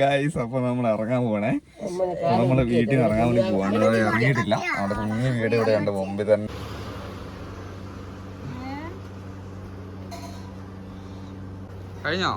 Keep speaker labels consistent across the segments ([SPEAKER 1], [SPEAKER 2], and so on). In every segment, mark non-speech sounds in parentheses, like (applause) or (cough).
[SPEAKER 1] Guys അപ്പൊ നമ്മൾ ഇറങ്ങാൻ പോണേ നമ്മൾ വീട്ടിൽ നിന്ന് ഇറങ്ങാൻ വേണ്ടി പോവാണ്. ഇവിടെ ഇറങ്ങിയിട്ടില്ല. അവിടെ കുഞ്ഞു വീട് ഇവിടെ ഉണ്ട്. മുമ്പിൽ തന്നെ. കഴിഞ്ഞോ?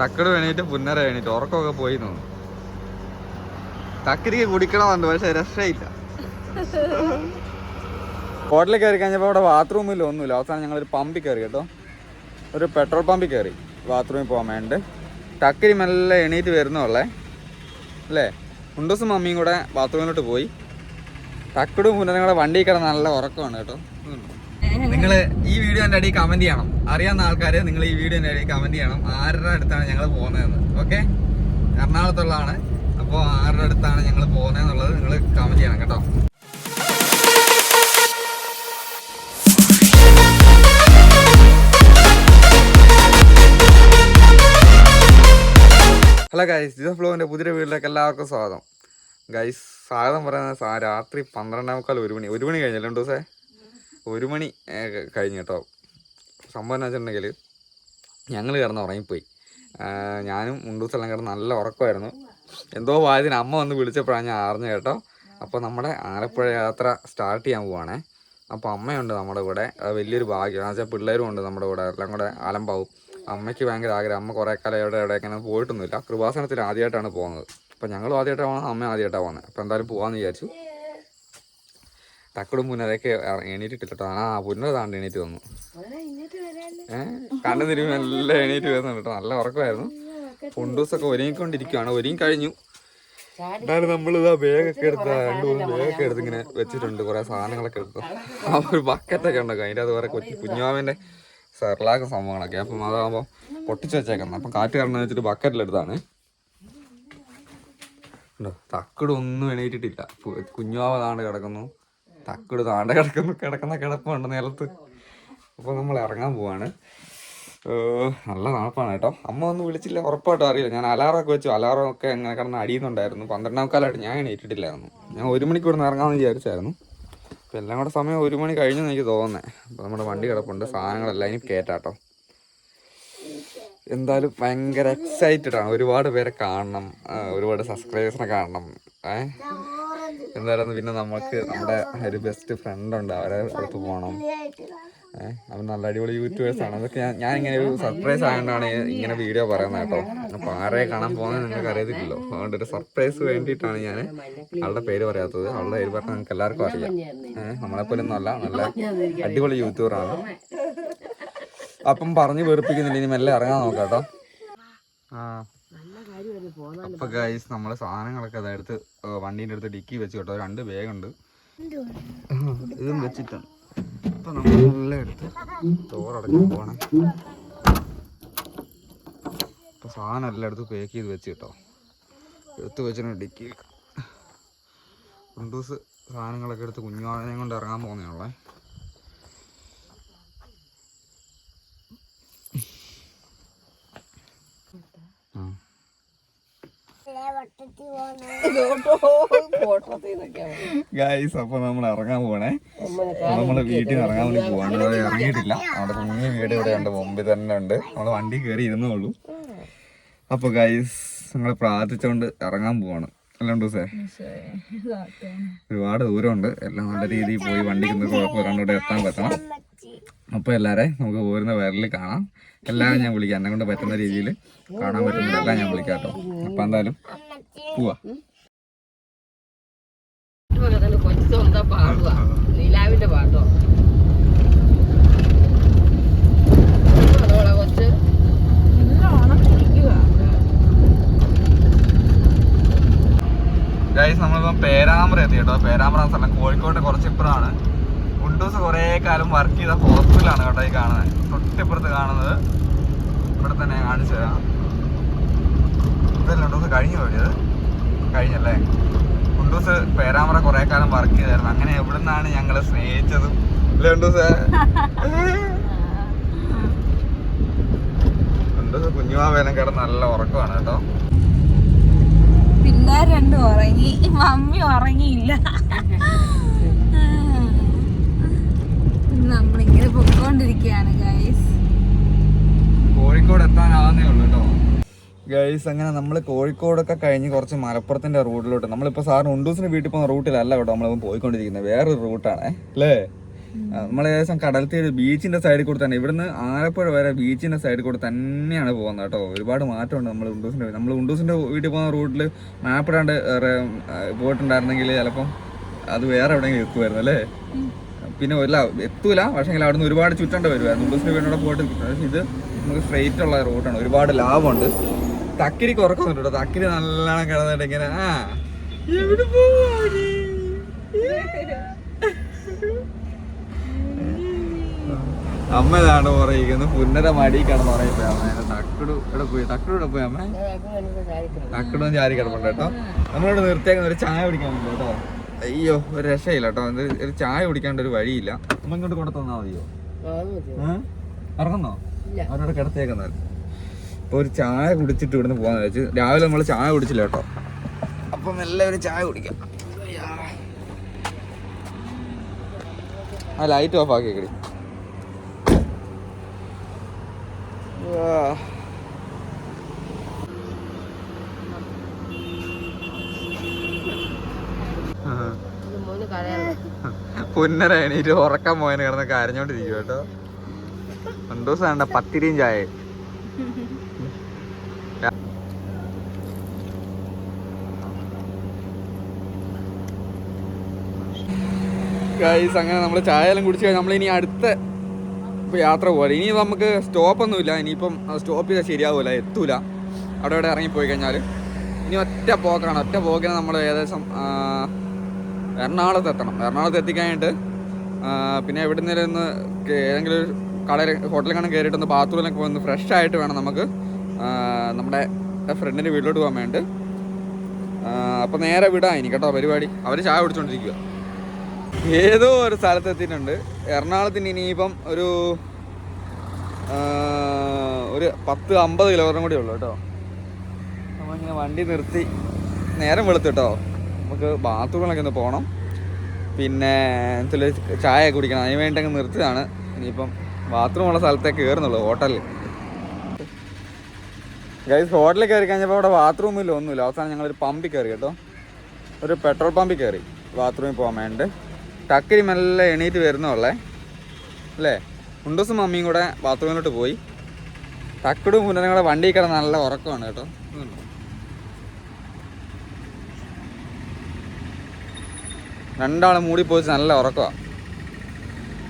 [SPEAKER 1] തക്കട് വേണീട്ട് പുന്നര വേണീട്ട് ഉറക്കമൊക്കെ പോയി തോന്നുന്നു. തക്കരിക്ക് കുടിക്കണമെന്നുണ്ട് പക്ഷെ രക്ഷയില്ല. (laughs) ഹോട്ടലിൽ കയറി കഴിഞ്ഞപ്പോൾ അവിടെ ബാത്റൂമിൽ ഒന്നുമില്ല. അവസാനം ഞങ്ങൾ ഒരു പമ്പിൽ കയറി കേട്ടോ. ഒരു പെട്രോൾ പമ്പിൽ കയറി ബാത്റൂമിൽ പോകാൻ വേണ്ടി ടക്കരി മെല്ലെ എണീറ്റ് വരുന്നുള്ളേ അല്ലേ? ഉണ്ടൂസും മമ്മിയും കൂടെ ബാത്റൂമിലോട്ട് പോയി. ടക്കടും പുനരും കൂടെ വണ്ടി കിടന്ന് നല്ല ഉറക്കമാണ് കേട്ടോ. നിങ്ങൾ ഈ വീഡിയോന്റെ അടിയിൽ കമന്റ് ചെയ്യണം. അറിയാവുന്ന ആൾക്കാർ നിങ്ങൾ ഈ വീഡിയോന്റെ അടിയിൽ കമന്റ് ചെയ്യണം. ആരുടെ അടുത്താണ് ഞങ്ങൾ പോകുന്നതെന്ന്. ഓക്കെ എറണാകുളത്തുള്ളതാണ്. അപ്പോൾ ആരുടെ അടുത്താണ് ഞങ്ങൾ പോകുന്നതെന്നുള്ളത് നിങ്ങൾ കമന്റ് ചെയ്യണം കേട്ടോ. ഹലോ ഗൈസ് ജിസ ഫ്ലോവിന്റെ പുതിയ വീട്ടിലേക്ക് എല്ലാവർക്കും സ്വാഗതം. ഗൈസ് സ്വാഗതം പറയുന്നത് രാത്രി പന്ത്രണ്ടേ മുക്കാൽ ഒരു മണി. ഒരു മണി കഴിഞ്ഞല്ലോ രണ്ടു ദിവസേ? ഒരു മണി കഴിഞ്ഞ് കേട്ടോ. സംഭവം എന്ന് വെച്ചിട്ടുണ്ടെങ്കിൽ ഞങ്ങൾ കിടന്ന് ഉറങ്ങിപ്പോയി. ഞാനും മുണ്ടൂസെല്ലാം കിടന്ന് നല്ല ഉറക്കമായിരുന്നു. എന്തോ വായതിന് അമ്മ വന്ന് വിളിച്ചപ്പോഴാണ് ഞാൻ അറിഞ്ഞു കേട്ടോ. അപ്പോൾ നമ്മുടെ ആലപ്പുഴ യാത്ര സ്റ്റാർട്ട് ചെയ്യാൻ പോവാണേ. അപ്പോൾ അമ്മയുണ്ട് നമ്മുടെ കൂടെ. വലിയൊരു ഭാഗ്യം എന്ന് വെച്ചാൽ പിള്ളേരും ഉണ്ട് നമ്മുടെ കൂടെ. എല്ലാം കൂടെ ആലമ്പാവും. അമ്മയ്ക്ക് ഭയങ്കര ആഗ്രഹം. അമ്മ കുറേ കാലം എവിടെ എവിടെ ഇങ്ങനെ പോയിട്ടൊന്നുമില്ല. കൃപാസനത്തിൽ ആദ്യമായിട്ടാണ് പോകുന്നത്. അപ്പം ഞങ്ങളും ആദ്യമായിട്ടാണ് പോകുന്നത് അമ്മ ആദ്യമായിട്ടാണ് പോകുന്നത്. അപ്പം എന്തായാലും പോകാമെന്ന് വിചാരിച്ചു. തക്കടും പുനരൊക്കെ എണീറ്റിട്ടില്ലട്ടോ ആ പുനര താണ്ട് എണീറ്റ് വന്നു. ഏഹ് കണ്ണു തിരുമ്പി എല്ലാം എണീറ്റ് വരുന്നുണ്ട് കേട്ടോ. നല്ല ഉറക്കമായിരുന്നു. ഫുണ്ടൂസൊക്കെ ഒരുങ്ങിക്കൊണ്ടിരിക്കുകയാണ് ഒരുങ്ങി കഴിഞ്ഞു. എന്തായാലും നമ്മളിതാ ബാഗൊക്കെ എടുത്ത് രണ്ടു മൂന്ന് ബാഗൊക്കെ എടുത്ത് ഇങ്ങനെ വെച്ചിട്ടുണ്ട്. കുറെ സാധനങ്ങളൊക്കെ എടുത്ത്. ആ ഒരു ബക്കറ്റൊക്കെ ഉണ്ടാക്കും അതിന്റെ അത് കുറെ കൊച്ചു കുഞ്ഞുമാവിന്റെ സെർലാക്ക് സംഭവങ്ങളൊക്കെ. അപ്പം അതാകുമ്പോൾ പൊട്ടിച്ച് വെച്ചേക്കുന്നത് അപ്പം കാറ്റ് കാരണം വെച്ചിട്ട് ബക്കറ്റിലെടുത്താണ് ഉണ്ടോ? തക്കട് ഒന്നും എണീറ്റിട്ടില്ല. കുഞ്ഞുമാവ താണ്ട് കിടക്കുന്നു. തക്കട് താണ്ട കിടക്കുന്നു. കിടക്കുന്ന കിടപ്പുണ്ട് നിലത്ത്. അപ്പോൾ നമ്മൾ ഇറങ്ങാൻ പോവാണ്. നല്ല തണുപ്പാണ് കേട്ടോ. അമ്മ ഒന്നും വിളിച്ചില്ല. ഉറപ്പായിട്ടും അറിയില്ല. ഞാൻ അലാറമൊക്കെ വെച്ചു. അലാറൊക്കെ എങ്ങനെ കിടന്ന് അടിയുന്നുണ്ടായിരുന്നു. പന്ത്രണ്ടാം കാലമായിട്ട് ഞാൻ എണീറ്റിട്ടില്ലായിരുന്നു. ഞാൻ ഒരു മണിക്കൂർ ഇറങ്ങാമെന്ന് വിചാരിച്ചായിരുന്നു. അപ്പോൾ എല്ലാം കൂടെ സമയം ഒരു മണി കഴിഞ്ഞെന്ന് എനിക്ക് തോന്നുന്നത് അപ്പോൾ നമ്മുടെ വണ്ടി കിടപ്പുണ്ട്. സാധനങ്ങളെല്ലാം ഇനി കയറ്റാട്ടോ എന്തായാലും ഭയങ്കര എക്സൈറ്റഡ് ആണ്. ഒരുപാട് പേരെ കാണണം. ഒരുപാട് സബ്സ്ക്രൈബേഴ്സിനെ കാണണം. ഏഹ് എന്തായാലും പിന്നെ നമുക്ക് നമ്മുടെ ഒരു ബെസ്റ്റ് ഫ്രണ്ട് ഉണ്ട്. അവരെ അടുത്ത് പോകണം ഏഹ് അവൻ നല്ല അടിപൊളി യൂട്യൂബേഴ്സ് ആണ്. അതൊക്കെ ഞാൻ ഞാൻ ഇങ്ങനെ ഒരു സർപ്രൈസ് ആയതുകൊണ്ടാണ് ഇങ്ങനെ വീഡിയോ പറയുന്നത് കേട്ടോ. അപ്പോൾ ആരെ കാണാൻ പോകുന്നത് നിങ്ങൾക്ക് അറിയത്തില്ലല്ലോ. അതുകൊണ്ട് ഒരു സർപ്രൈസ് വേണ്ടിയിട്ടാണ് ഞാൻ അവളുടെ പേര് പറയാത്തത്. അവളുടെ പേര് പറഞ്ഞാൽ നിങ്ങൾക്ക് എല്ലാവർക്കും അറിയാം. ഏഹ് നമ്മളെപ്പോലെ ഒന്നും അല്ല. നല്ല അടിപൊളി യൂട്യൂബറാണ് അപ്പം പറഞ്ഞ് വെറുപ്പിക്കുന്നില്ല. ഇനി മെല്ലെ ഇറങ്ങാൻ നോക്കാം കേട്ടോ. ആ അപ്പൊ ഗൈസ് നമ്മളെ സാധനങ്ങളൊക്കെ അതെടുത്ത് വണ്ടീന്റെ അടുത്ത് ഡിക്കി വെച്ച് കേട്ടോ രണ്ട് ഉണ്ട്. ഇതും വെച്ചിട്ടാണ്. അപ്പൊ നമ്മൾ നല്ല എടുത്ത് ചോറടച്ച് പോകണം അപ്പൊ സാധനം എല്ലാം എടുത്ത് പാക്ക് ചെയ്ത് വെച്ച് കേട്ടോ എടുത്ത് വെച്ചിട്ട് ഡിക്കി രണ്ടു ദിവസം സാധനങ്ങളൊക്കെ എടുത്ത് കുഞ്ഞുവാനെ കൊണ്ട് ഇറങ്ങാൻ പോകുന്നതാണല്ലേ ഗൈസ് അപ്പൊ നമ്മൾ ഇറങ്ങാൻ പോണേ. നമ്മൾ വീട്ടിൽ നിന്ന് ഇറങ്ങാൻ വേണ്ടി പോവാണ്. ഇവിടെ ഇറങ്ങിയിട്ടില്ല. അവിടെ കുഞ്ഞു വീട് ഇവിടെ ഉണ്ട്. മുമ്പിൽ തന്നെ ഉണ്ട്. നമ്മൾ വണ്ടി കയറി ഇരുന്നേ ഉള്ളൂ. അപ്പൊ ഗൈസ് നിങ്ങളെ പ്രാർത്ഥിച്ചുകൊണ്ട് ഇറങ്ങാൻ പോവാണ്. എല്ലാം സാർ ഒരുപാട് ദൂരമുണ്ട്. എല്ലാം നല്ല രീതിയിൽ പോയി വണ്ടിക്ക് കുഴപ്പമില്ലാണ്ട് ഇവിടെ എത്താൻ പറ്റണം. അപ്പൊ എല്ലാരെ നമുക്ക് പോരുന്ന വയറിൽ കാണാം. എല്ലാവരും ഞാൻ വിളിക്കാം. എന്നെ കൊണ്ട് പറ്റുന്ന രീതിയിൽ കാണാൻ പറ്റുന്നതെല്ലാം ഞാൻ വിളിക്കാം കേട്ടോ. അപ്പൊ എന്തായാലും പോവാ.
[SPEAKER 2] കൊച്ചു സ്വന്തം പാടുക പാട്ടോ അതോടെ കൊച്ച്
[SPEAKER 1] ഗൈസ് നമ്മളിപ്പം പേരാമ്പ്ര എത്തി കേട്ടോ പേരാമ്പ്ര സ്ഥലം കോഴിക്കോട്ട് കുറച്ച് ഇപ്പുറമാണ് ഉണ്ടൂസ് കുറേ കാലം വർക്ക് ചെയ്ത ഹോസ്പിറ്റലാണ് കേട്ടോ ഈ കാണുന്നത് തൊട്ടിപ്പുറത്ത് കാണുന്നത് ഇവിടെ തന്നെ കാണിച്ചു തരാം. ഇതല്ല ഉണ്ടൂസ് കഴിഞ്ഞു പോയത് കഴിഞ്ഞല്ലേ? ഉണ്ടൂസ് പേരാമ്പ്ര കുറേ കാലം വർക്ക് ചെയ്തായിരുന്നു. അങ്ങനെ എവിടെ നിന്നാണ് ഞങ്ങൾ സ്നേഹിച്ചതും? അല്ലേ ഉണ്ടൂസ് (laughs) ഉണ്ടൂസ് കുഞ്ഞുമാവേലം കിടന്ന് നല്ല ഉറക്കമാണ് കേട്ടോ.
[SPEAKER 3] പിള്ളേർ രണ്ടും ഉറങ്ങി. മമ്മി ഉറങ്ങിയില്ല. നമ്മളിങ്ങനെ പോയിക്കൊണ്ടിരിക്കുകയാണ് ഗൈസ്
[SPEAKER 1] കോഴിക്കോട് എത്താനാവുന്നേ ഉള്ളൂ കേട്ടോ. ഗൈസ് അങ്ങനെ നമ്മൾ കോഴിക്കോടൊക്കെ കഴിഞ്ഞ് കുറച്ച് മലപ്പുറത്തിന്റെ റൂട്ടിലോട്ട്. നമ്മളിപ്പോ സാറിന് ഉണ്ടൂസിന് വീട്ടിൽ പോകുന്ന റൂട്ടിലല്ല കേട്ടോ നമ്മളിപ്പോൾ പോയിക്കൊണ്ടിരിക്കുന്നത്. വേറൊരു റൂട്ടാണ്. അല്ലേ? നമ്മൾ ഏകദേശം കടൽത്തീര് ബീച്ചിന്റെ സൈഡിൽ കൂടെ തന്നെ ഇവിടുന്ന് ആലപ്പുഴ വരെ ബീച്ചിന്റെ സൈഡിൽ കൂടെ തന്നെയാണ് പോകുന്നത് കേട്ടോ. ഒരുപാട് മാറ്റമുണ്ട് നമ്മൾ ഉണ്ടൂസിന്റെ നമ്മൾ ഉണ്ടൂസിന്റെ വീട്ടിൽ പോകുന്ന റൂട്ടിൽ മാപ്പ് ഇടാണ്ട് പോയിട്ടുണ്ടായിരുന്നെങ്കിൽ ചിലപ്പം അത് വേറെ എവിടെയെങ്കിലും എത്തുമായിരുന്നു അല്ലേ? പിന്നെ ഒരു എത്തൂല പക്ഷേ അവിടുന്ന് ഒരുപാട് ചുറ്റേണ്ടി വരുമായിരുന്നു ഉണ്ടൂസിന്റെ വീടിനോട് പോയിട്ട് പക്ഷേ ഇത് നമുക്ക് സ്ട്രെയിറ്റ് ഉള്ള റൂട്ടാണ് ഒരുപാട് ലാഭമുണ്ട്. തക്കിരി കുറക്കുന്നുണ്ട് കേട്ടോ. തക്കിരി നല്ലോണം കിടന്നിട്ട് ഇങ്ങനെ ആ എവിടെ പോവാടി? അമ്മ ഇതാണ് പറയുന്നത്? പുന്നര മടി കിടന്ന് പറയപ്പോ തക്കടു ഇവിടെ പോയി തക്കടു ഇവിടെ പോയി അമ്മ. തക്കടും ചാരി കിടപ്പുണ്ട് കേട്ടോ. നമ്മളിവിടെ നിർത്തിയേക്കുന്ന ഒരു ചായ പിടിക്കാൻ വേണ്ടി കേട്ടോ. അയ്യോ ഒരു രക്ഷയില്ല കേട്ടോ. ഒരു ചായ കുടിക്കാണ്ട് ഒരു വഴിയില്ല. അമ്മ ഇങ്ങോട്ട് കൊണ്ടു തന്നാ മതിയോ? ഇറങ്ങുന്നോ. അവരോട് കിടത്തേക്കുന്നത് അപ്പൊ ഒരു ചായ കുടിച്ചിട്ട് ഇവിടുന്ന് പോകാന്ന് വെച്ച് രാവിലെ നമ്മൾ ചായ കുടിച്ചില്ല കേട്ടോ. അപ്പം എല്ലാവരും ചായ കുടിക്കാം. ആ ലൈറ്റ് ഓഫ് ആക്കി കിടി
[SPEAKER 2] മോന് കരയാണ്
[SPEAKER 1] പുന്നര എണീറ്റ് ഉറക്കം പോയതിന് കിടന്ന് കരഞ്ഞോണ്ടിരിക്കും കേട്ടോ. ദിവസം വേണ്ട പത്തിരിയും ചായ ഗൈസ് അങ്ങനെ നമ്മൾ ചായ എല്ലാം കുടിച്ചു കഴിഞ്ഞാൽ നമ്മളിനി അടുത്ത ഇപ്പൊ യാത്ര പോലെ ഇനി നമുക്ക് സ്റ്റോപ്പൊന്നുമില്ല. ഇനിയിപ്പം സ്റ്റോപ്പ് ചെയ്താൽ ശരിയാവില്ല എത്തൂല. അവിടെ ഇവിടെ ഇറങ്ങിപ്പോയി കഴിഞ്ഞാൽ ഇനി ഒറ്റ പോക്കാണ്. ഒറ്റ പോക്കിന് നമ്മൾ ഏകദേശം എറണാകുളത്ത് എത്തണം. എറണാകുളത്ത് എത്തിക്കഴിഞ്ഞിട്ട് പിന്നെ എവിടെ ഒന്ന് കേ- ഏതെങ്കിലും ഒരു കടയിൽ ഹോട്ടലിൽ കാണാൻ കയറിയിട്ട് ഒന്ന് ബാത്റൂമിലൊക്കെ വന്ന് ഫ്രഷ് ആയിട്ട് വേണം നമുക്ക് നമ്മുടെ ഫ്രണ്ടിന്റെ വീട്ടിലോട്ട് പോകാൻ വേണ്ടി അപ്പോൾ നേരെ വിടാം ഇനി കേട്ടോ പരിപാടി. അവർ ചായ കുടിച്ചോണ്ടിരിക്കുക ഏതോ ഒരു സ്ഥലത്ത് എത്തിയിട്ടുണ്ട് എറണാകുളത്തിന് ഇനിയിപ്പം ഒരു ഒരു പത്ത് അമ്പത് കിലോമീറ്ററും കൂടി ഉള്ളു കേട്ടോ. നമ്മൾ ഇങ്ങനെ വണ്ടി നിർത്തി നേരം വെളുത്തു കേട്ടോ. നമുക്ക് ബാത്റൂമിലൊക്കെ ഒന്ന് പോകണം പിന്നെ എന്തെങ്കിലും ചായ കുടിക്കണം. അതിന് വേണ്ടി അങ്ങ് നിർത്തിയതാണ്. ഇനിയിപ്പം ബാത്റൂമുള്ള സ്ഥലത്തേക്ക് കയറുന്നുള്ളൂ ഹോട്ടലിൽ. ഗൈസ് ഹോട്ടലിൽ കയറി കഴിഞ്ഞപ്പോൾ അവിടെ ബാത്റൂമില്ല ഒന്നുമില്ല. അവസാനം ഞങ്ങളൊരു പമ്പിൽ കയറി കേട്ടോ. ഒരു പെട്രോൾ പമ്പിൽ കയറി ബാത്റൂമിൽ പോകാൻ വേണ്ടി ടക്കരി മെല്ലെ എണീറ്റ് വരുന്നുള്ളേ അല്ലേ? ഉണ്ടൂസും മമ്മിയും കൂടെ ബാത്റൂമിലോട്ട് പോയി. ടക്കടും മുന്നനും കൂടെ വണ്ടി കിടന്ന് നല്ല ഉറക്കമാണ് കേട്ടോ? രണ്ടാളും മൂടി പോയി നല്ല ഉറക്കമാണ്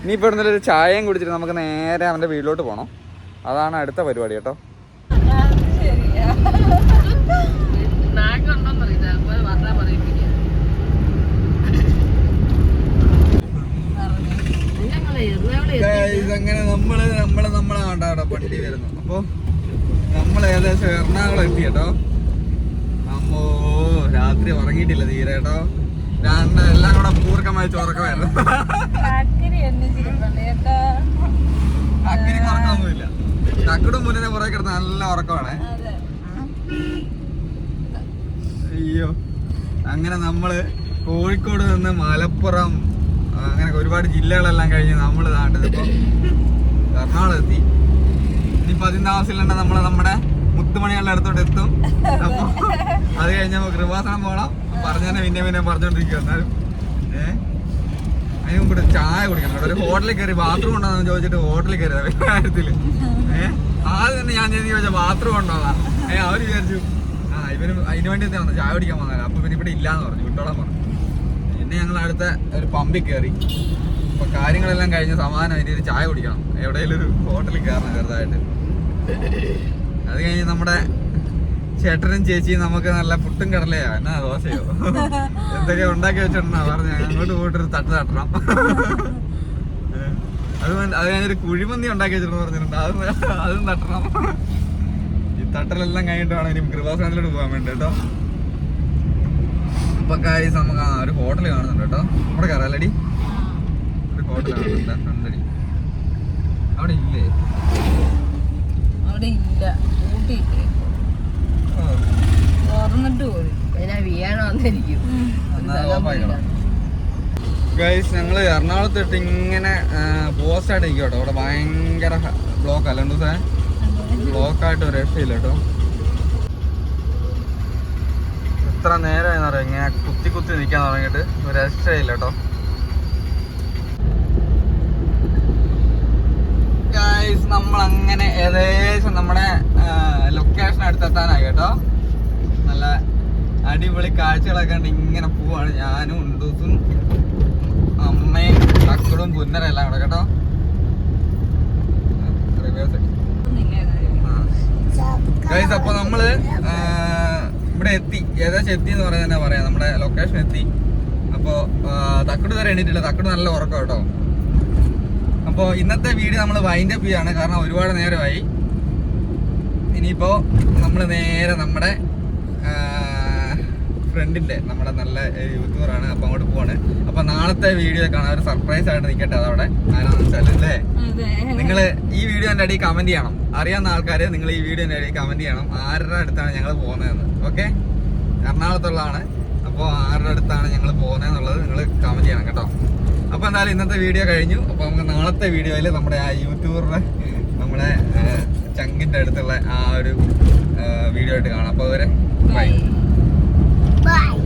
[SPEAKER 1] ഇനിയിപ്പോൾ ഇവിടുന്ന് ഒരു ചായയും കുടിച്ചിട്ട് നമുക്ക് നേരെ അവന്റെ വീട്ടിലോട്ട് പോകണം അതാണ് അടുത്ത പരിപാടി കേട്ടോ.
[SPEAKER 3] ശരിയാ
[SPEAKER 2] നാക്കുണ്ടോന്നറിയില്ല ചിലപ്പോ പറഞ്ഞാ പറയിപ്പിക്കാം ഞങ്ങളെ എറണാകുളം
[SPEAKER 1] അങ്ങനെ നമ്മൾ നമ്മൾ നമ്മളെ വണ്ടി വരുന്നു. അപ്പൊ നമ്മൾ ഏകദേശം എറണാകുളം എത്തി കേട്ടോ. അമ്മോ രാത്രി ഉറങ്ങിയിട്ടില്ല തീരെ കേട്ടോ. രണ്ട് എല്ലാം കൂടെ പൂർക്കമായി ചോറക്കമായിരുന്നു അക്കിരി ഉറക്കമൊന്നുമില്ല. തക്കടും മുന്നിനെ പുറകെ കിടന്ന് നല്ല ഉറക്കമാണ്. അയ്യോ. അങ്ങനെ നമ്മൾ കോഴിക്കോട് നിന്ന് മലപ്പുറം അങ്ങനെ ഒരുപാട് ജില്ലകളെല്ലാം കഴിഞ്ഞ് നമ്മൾ താണ്ടത് ഇപ്പോൾ എറണാകുളം എത്തി ഇനിയിപ്പോ അതിന്റെ ആവശ്യമില്ലാണ്ട് നമ്മളെ നമ്മുടെ മുത്തുമണികളുടെ അടുത്തോട്ട് എത്തും. അപ്പോൾ അത് കഴിഞ്ഞ് നമുക്ക് കൃപാസനം പോകണം പറഞ്ഞാൽ പിന്നെ പിന്നെ പറഞ്ഞോണ്ടിരിക്കുക എന്നാലും. അതിന് മുമ്പ് ചായ കുടിക്കണം. ഒരു ഹോട്ടലിൽ കയറി ബാത്റൂം ഉണ്ടോന്ന് ചോദിച്ചിട്ട് ഹോട്ടലിൽ കയറി കാര്യത്തിൽ ഏഹ് ആദ്യം തന്നെ ഞാൻ ചെന്ന് ചോദിച്ച ബാത്റൂം ഉണ്ടോന്നാ. ഏഹ് അവർ വിചാരിച്ചു ആ ഇവർ അതിന് വേണ്ടി എന്താണ് ചായ കുടിക്കാൻ വന്നാലും അപ്പൊ പിന്നെ ഇവിടെ ഇല്ലാന്ന് പറഞ്ഞു. വിട്ടോളാൻ പറഞ്ഞു. പിന്നെ ഞങ്ങൾ അടുത്ത ഒരു പമ്പിൽ കയറി. അപ്പൊ കാര്യങ്ങളെല്ലാം കഴിഞ്ഞ് സമാധാനമായിട്ട് ഒരു ചായ കുടിക്കണം. എവിടെയെങ്കിലും ഒരു ഹോട്ടലിൽ കയറണം ചെറുതായിട്ട്. അത് കഴിഞ്ഞ് നമ്മുടെ ചേട്ടനും ചേച്ചിയും നമുക്ക് നല്ല പുട്ടും കടലയോ എന്നാ ദോശയോ? (laughs) എന്തൊക്കെയോ ഉണ്ടാക്കി വെച്ചിട്ടുണ്ടോ പറഞ്ഞു അങ്ങോട്ട് പോയിട്ടൊരു തട്ട് തട്ടണം. (laughs) അത് അത് കഴിഞ്ഞൊരു കുഴിമന്തി ഉണ്ടാക്കി വെച്ചിട്ടുണ്ട് പറഞ്ഞിട്ടുണ്ട്. അത് അതും തട്ടണം. ഈ തട്ടലെല്ലാം കഴിഞ്ഞിട്ട് വേണം ഇനി കൃപാസനത്തിലോട്ട് പോകാൻ വേണ്ടി കേട്ടോ. കാര്യം നമുക്ക് ആ ഒരു ഹോട്ടൽ കാണുന്നുണ്ട് കേട്ടോ. അവിടെ കയറാലടി ഒരു ഹോട്ടൽ കാണുന്നുണ്ട് ഫ്രണ്ടടി അവിടെ ഇല്ലേ?
[SPEAKER 3] അവിടെ ഇല്ല ഊട്ടിയില്ലേ? തുറന്നിട്ട് പോയി.
[SPEAKER 1] ഗൈസ് ഞങ്ങൾ എറണാകുളത്തിട്ട് ഇങ്ങനെ പോസ്റ്റ് ആയിട്ട് നിൽക്കും കേട്ടോ അവിടെ ഭയങ്കര ബ്ലോക്ക്. അല്ലണ്ട് സാർ ബ്ലോക്ക് ആയിട്ട് ഒരു രക്ഷയില്ല കേട്ടോ. എത്ര നേരമായി അറിയാം? ഇങ്ങനെ കുത്തി കുത്തി നിൽക്കാൻ തുടങ്ങിയിട്ട് ഒരു രക്ഷയില്ല കേട്ടോ. നമ്മൾ അങ്ങനെ ഏകദേശം നമ്മുടെ ലൊക്കേഷൻ അടുത്തെത്താനായി കേട്ടോ. നല്ല അടിപൊളി കാഴ്ചകളൊക്കെ കണ്ട് ഇങ്ങനെ പോവാണ് ഞാനും ഉണ്ടൂസും അമ്മയും മക്കളും പുന്നരെല്ലാം കൂടെ കേട്ടോ. അപ്പൊ നമ്മൾ ഇവിടെ എത്തി. ഏകദേശം എത്തി എന്ന് പറയാൻ തന്നെ പറയാം. നമ്മുടെ ലൊക്കേഷൻ എത്തി. അപ്പോ തക്കട് വരെ എണീറ്റില്ല തക്കട് നല്ല ഉറക്കം കേട്ടോ. അപ്പോൾ ഇന്നത്തെ വീഡിയോ നമ്മൾ വൈൻഡ് അപ്പ് ചെയ്യാണ്. കാരണം ഒരുപാട് നേരമായി. ഇനിയിപ്പോ നമ്മൾ നേരെ നമ്മുടെ ഫ്രണ്ടിന്റെ നമ്മുടെ നല്ല യൂട്യൂബറാണ് അപ്പൊ അങ്ങോട്ട് പോവാണ്. അപ്പൊ നാളത്തെ വീഡിയോ കാണാൻ ഒരു സർപ്രൈസ് ആയിട്ട് നിൽക്കട്ടെ അതവിടെ? ആരാന്ന് അല്ലേ?
[SPEAKER 3] അതെ.
[SPEAKER 1] നിങ്ങൾ ഈ വീഡിയോന്റെ അടിയിൽ കമന്റ് ചെയ്യണം. അറിയാവുന്ന ആൾക്കാരെ നിങ്ങൾ ഈ വീഡിയോന്റെ അടിയിൽ കമന്റ് ചെയ്യണം. ആരുടെ അടുത്താണ് ഞങ്ങൾ പോകുന്നതെന്ന്. ഓക്കെ എറണാകുളത്തുള്ളതാണ്. അപ്പോൾ ആരുടെ അടുത്താണ് ഞങ്ങൾ പോകുന്നതെന്നുള്ളത് നിങ്ങൾ കമന്റ് ചെയ്യണം കേട്ടോ. അപ്പോൾ എന്തായാലും ഇന്നത്തെ വീഡിയോ കഴിഞ്ഞു. അപ്പോൾ നമുക്ക് നാളത്തെ വീഡിയോയിൽ നമ്മുടെ ആ യൂട്യൂബറുടെ നമ്മുടെ ചങ്കിന്റെ അടുത്തുള്ള ആ ഒരു വീഡിയോ ആയിട്ട് കാണാം. അപ്പോൾ അതുവരെ ബൈ
[SPEAKER 3] ബൈ Bye.